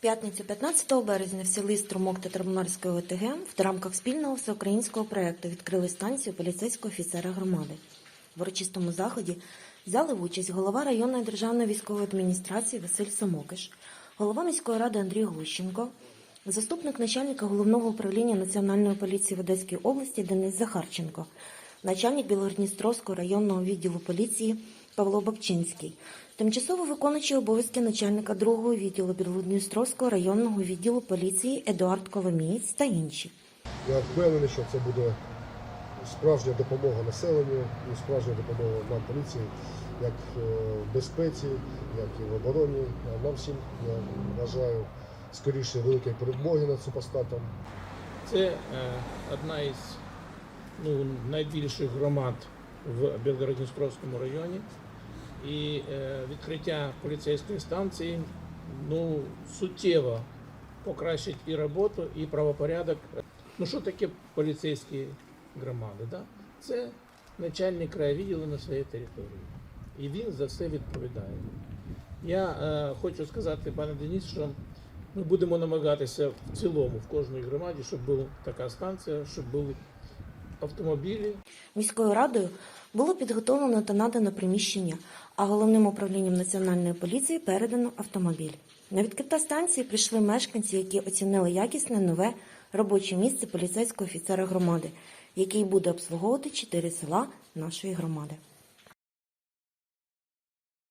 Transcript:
П'ятницю 15 березня в селі Струмок Татарбунарської ОТГ в рамках спільного всеукраїнського проєкту відкрили станцію поліцейського офіцера громади. В урочистому заході взяли участь голова районної державної військової адміністрації Василь Самокиш, голова міської ради Андрій Глущенко, заступник начальника головного управління Національної поліції в Одеській області Денис Захарченко, начальник Білгородністровського районного відділу поліції Павло Бабчинський, тимчасово виконуючий обов'язки начальника другого відділу Білгородністровського районного відділу поліції Едуард Коломієць та інші. Я впевнений, що це буде справжня допомога населенню і справжня допомога нам поліції, як е, в безпеці, як і в обороні. А нам всім я бажаю скоріше великої перемоги над супостатом. Це е, одна із ну, найбільших громад в Білгородністровському районі. І е, відкриття поліцейської станції ну, суттєво покращить і роботу, і правопорядок. Ну що таке поліцейські громади? Да? Це начальник краєвідділу на своїй території. І він за це відповідає. Я е, хочу сказати, пане Деніс, що ми будемо намагатися в цілому в кожній громаді, щоб була така станція, щоб були автомобілі, Міською радою було підготовлено та надано приміщення, а головним управлінням національної поліції передано автомобіль. На відкриття станції прийшли мешканці, які оцінили якісне нове робоче місце поліцейського офіцера громади, який буде обслуговувати чотири села нашої громади.